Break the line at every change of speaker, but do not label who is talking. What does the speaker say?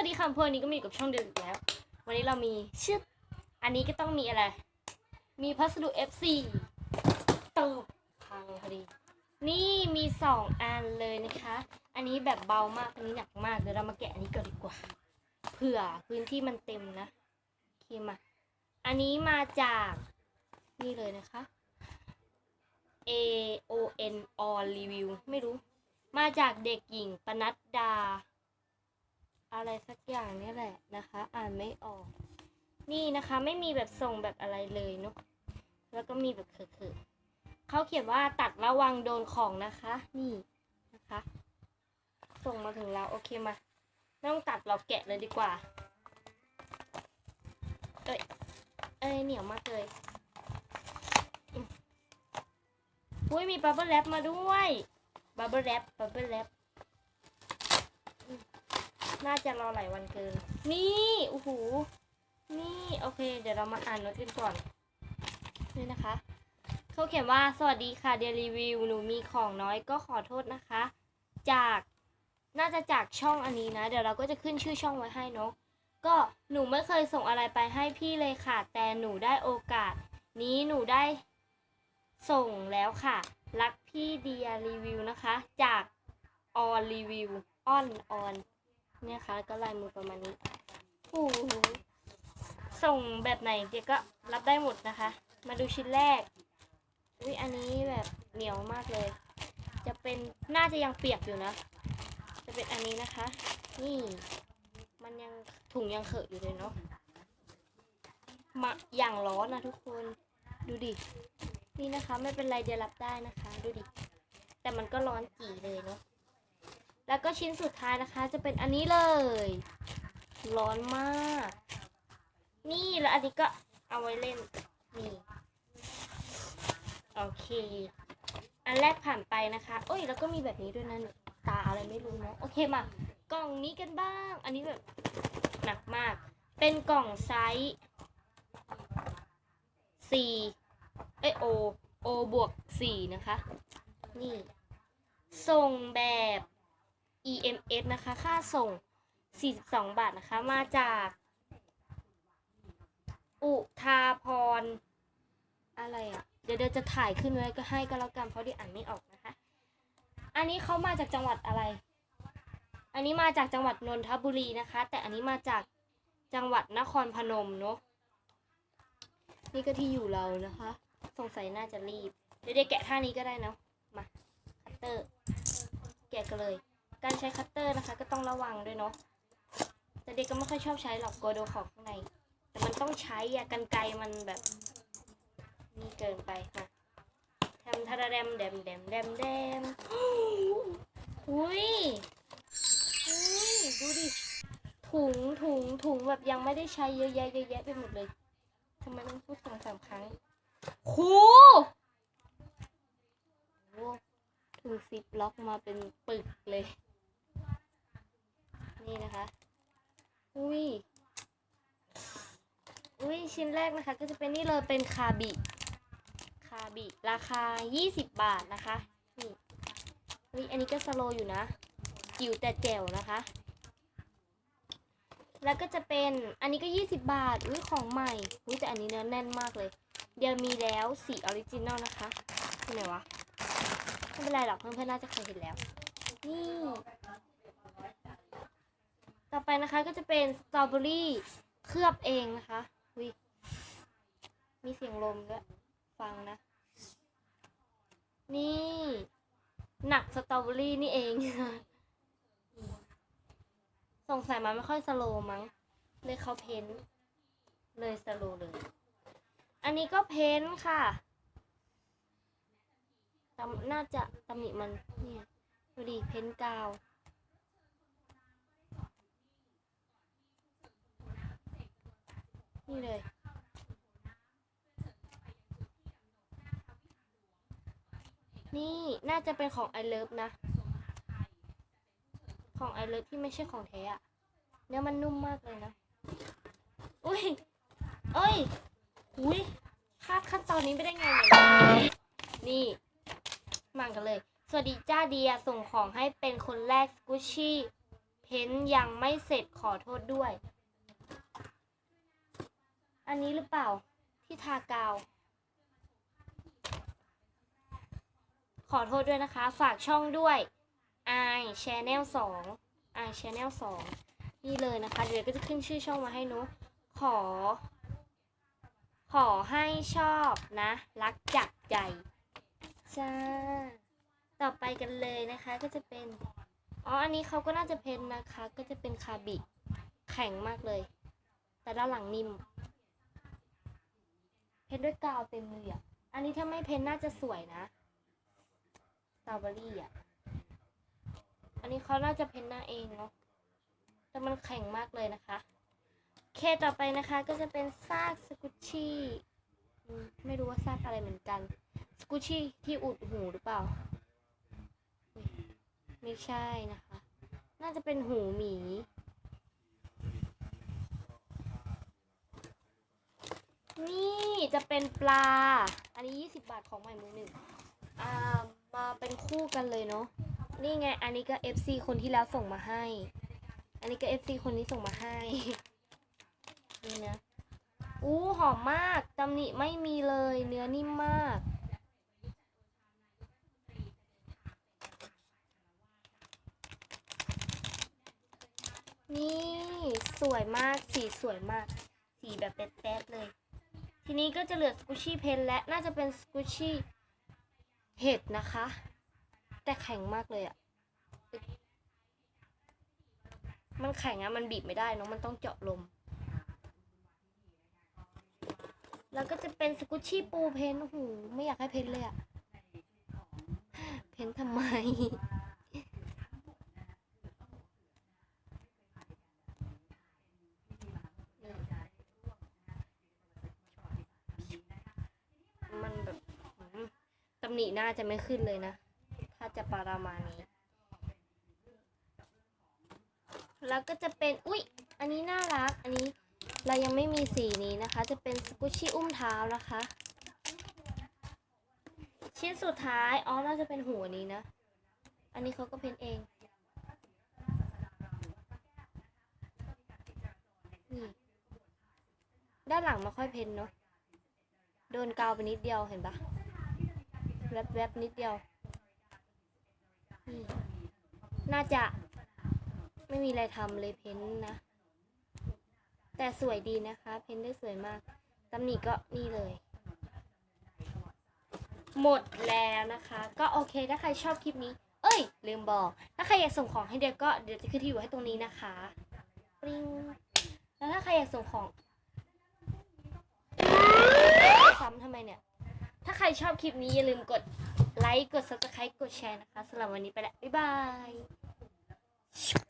วัสดีค่ะเพื่อนนี้ก็มีกับช่องเดิมอีกแล้ว วันนี้เรามีชื่ออันนี้ก็ต้องมีอะไร มีพัสดุ FC ตูพังพอดี นี่มีสองอันเลยนะคะ อันนี้แบบเบามากอันนี้หนักมากเดี๋ยวเรามาแกะอันนี้ก่อนดีกว่า เผื่อพื้นที่มันเต็มนะโอเคมา อันนี้มาจากนี่เลยนะคะ A O N on review ไม่รู้ มาจากเด็กหญิงปนัดดา อะไรสักอย่างนี่แหละนะคะ อ่านไม่ออก นี่นะคะไม่มีแบบส่งแบบอะไรเลยเนาะแล้วก็มีแบบเขือๆเขาเขียนว่าตัดระวังโดนของนะคะ นี่นะคะ ส่งมาถึงเราโอเคมาไม่ต้องตัดเราแกะเลยดีกว่า เอ้ยเอ้ยเหนียวมากเลยอุ้ยมีบับเบิ้ลแรปมาด้วยบับเบิ้ลแรปบับเบิ้ลแรป น่าจะรอหลายวันเกิน นี่โอ้โหนี่โอเค เดี๋ยวเรามาอ่านโน้ตกันก่อนนี่นะคะ เขาเขียนว่าสวัสดีค่ะเดรีวิวหนูมีของน้อยก็ขอโทษนะคะ จากน่าจะจากช่องอันนี้นะ เดี๋ยวเราก็จะขึ้นชื่อช่องไว้ให้เนาะก็หนูไม่เคยส่งอะไรไปให้พี่เลยค่ะ แต่หนูได้โอกาส นี้หนูได้ส่งแล้วค่ะ รักพี่เดียรีวิวนะคะ จากออนรีวิวออนออน เนี่ยค่ะ ก็ลายมือประมาณนี้โอ้โหส่งแบบไหนเจ๊ก็รับได้หมดนะคะ มาดูชิ้นแรกอุ้ยอันนี้แบบเหนียวมากเลย จะเป็นน่าจะยังเปียกอยู่นะ จะเป็นอันนี้นะคะ นี่ มันยังถุงยังเขอะอยู่เลยเนาะมาอย่างร้อนนะทุกคนดูดิ นี่นะคะ ไม่เป็นไรเดี๋ยวรับได้นะคะ ดูดิ แต่มันก็ร้อนจีเลยเนาะ แล้วก็ชิ้นสุดท้ายนะคะ จะเป็นอันนี้เลย ร้อนมาก นี่แล้วอันนี้ก็เอาไว้เล่น นี่ โอเค อันแรกผ่านไปนะคะ โอ้ย แล้วก็มีแบบนี้ด้วยนะตาอะไรไม่รู้เนาะ โอเคมากล่องนี้กันบ้าง อันนี้แบบหนักมาก เป็นกล่องไซส์ C เอย O O บวก4นะคะ นี่ ส่งแบบ EMS นะคะ ค่าส่ง 42 บาทนะคะ มาจาก อุทาพร อะไรอะ่ะ เดี๋ยวเดี๋ยวจะถ่ายขึ้นไว้ก็ให้ก็แล้วกันเพราะที่อ่านไม่ออกนะคะ อันนี้เขามาจากจังหวัดอะไร อันนี้มาจากจังหวัดนนทบุรีนะคะ แต่อันนี้มาจากจังหวัดนครพนมเนาะ นี่ก็ที่อยู่เรานะคะ สงสัยน่าจะรีบ เดี๋ยวเดี๋ยวแกะท่านี้ก็ได้เนาะ มา คัตเตอร์ แกะกันเลย การใช้คัตเตอร์นะคะ ก็ต้องระวังด้วยเนาะแต่เด็กก็ไม่ค่อยชอบใช้หรอกกลัวโดนของข้างใน แต่มันต้องใช้อะกันไกมันแบบนี่เกินไปค่ะทำทาราแดมแดมแดมแดมแดมอุ้ยอุ้ยดูดิถุงถุงถุงแบบยังไม่ได้ใช้เยอะแยะเยอะแยะไปหมดเลยทำไมต้องพูดสองสามครั้งโหโหถุงซิปล็อกมาเป็นปึกเลย นี่นะคะ อุ้ย อุ้ยชิ้นแรกนะคะ ก็จะเป็นนี่เลยเป็นคาบิ คาบิ ราคา 20 บาทนะคะ นี่อุ้ยอันนี้ก็สโลอยู่นะ จิ๋วแต่แจ๋วนะคะ แล้วก็จะเป็น อันนี้ก็ 20 บาท อุ้ยของใหม่ อุ้ยแต่อันนี้เนื้อแน่นมากเลย เดี๋ยวมีแล้วสีออริจินอลนะคะที่ไหนวะ ไม่เป็นไรหรอกเพื่อนๆน่าจะเคยเห็นแล้ว นี่ ต่อไปนะคะก็จะเป็นสตรอเบอรี่เคลือบเองนะคะอุยมีเสียงลมด้วยฟังนะ นี่ หนักสตรอเบอรี่นี่เอง สงสัยมันไม่ค่อยสโลมั้ง เลยเขาเพ้น เลยสโลเลย อันนี้ก็เพ้นค่ะตำน่าจะตำหนิมันเนี่ยดูดิเพ้นกาว นี่เลย นี่น่าจะเป็นของ I love นะ ของ I love ที่ไม่ใช่ของแท้อะเนื้อมันนุ่มมากเลยนะ อุ้ยเอ้ย อุ้ยคาดขั้นตอนนี้ไม่ได้ไงเนี่ยนี่มากันเลย สวัสดีจ้าเดียส่งของให้เป็นคนแรกสกุชชี่ เพ้นยังไม่เสร็จขอโทษด้วย อันนี้หรือเปล่าที่ทากาว ขอโทษด้วยนะคะ ฝากช่องด้วย i channel 2 i channel 2นี่เลยนะคะ เดี๋ยวก็จะขึ้นชื่อช่องมาให้นุขอ ขอให้ชอบนะ รักจากใจจ้า ต่อไปกันเลยนะคะก็จะเป็น อ๋อ อันนี้เขาก็น่าจะเพ้นนะคะ ก็จะเป็นคาบิ แข็งมากเลย แต่ด้านหลังนิ่ม เพ้นด้วยกาวเต็มเลยอะ อันนี้ถ้าไม่เพ้นน่าจะสวยนะสตรอเบอรี่อะ อันนี้เขาน่าจะเพ้นหน้าเองเนาะ แต่มันแข็งมากเลยนะคะ เคต่อไปนะคะก็จะเป็นซากสกุชชี่ไม่รู้ว่าซากอะไรเหมือนกัน สกุชชี่ที่อุดหูหรือเปล่า ไม่ใช่นะคะ น่าจะเป็นหูหมี นี่จะเป็นปลา อันนี้ 20 บาทของใหม่มือหนึ่งอ่ามาเป็นคู่กันเลยเนาะ นี่ไง อันนี้ก็ FC คนที่แล้วส่งมาให้ อันนี้ก็ FC คนนี้ส่งมาให้ นี่นะ อู้หอมมากตำหนิไม่มีเลย เนื้อนิ่มมาก นี่ สวยมาก สีสวยมาก สีแบบแป๊ดๆเลย ทีนี้ก็จะเหลือสกูชี่เพนและน่าจะเป็นสกูชี่เห็ดนะคะ แต่แข็งมากเลยอะอึ๊กมันแข็งอะมันบีบไม่ได้เนอะมันต้องเจาะลม แล้วก็จะเป็นสกุชชี่ปูเพนโอ้โหไม่อยากให้เพนเลยอะ เพนทำไม มันแบบหืมตำ หนิน้าจะไม่ขึ้นเลยนะ ถ้าจะประมาณนี้ แล้วก็จะเป็น อุ๊ย อันนี้น่ารัก อันนี้เรายังไม่มีสีนี้นะคะ จะเป็นสกุชชี่อุ้มเท้านะคะ ชิ้นสุดท้าย อ๋อ น่าจะเป็นหัวนี้นะ อันนี้เขาก็เพ้นเองนี่ด้านหลังไม่ค่อยเพ้นเนาะ โดนกาวไปนิดเดียวเห็นปะ แวบแวบๆนิดเดียว น่าจะไม่มีอะไรทำเลยเพ้นท์นะ แต่สวยดีนะคะ เพ้นท์ได้สวยมากตำหนิก็นี่เลย หมดแล้วนะคะ ก็โอเคถ้าใครชอบคลิปนี้ เอ้ย ลืมบอก ถ้าใครอยากส่งของให้เดียวก็เดี๋ยวจะขึ้นที่อยู่ให้ตรงนี้นะคะปริงแล้วถ้าใครอยากส่งของซ้ำทำไมเนี่ย ถ้าใครชอบคลิปนี้อย่าลืมกดไลค์ กด subscribe กดแชร์นะคะสำหรับวันนี้ไปแล้ว บ๊ายบาย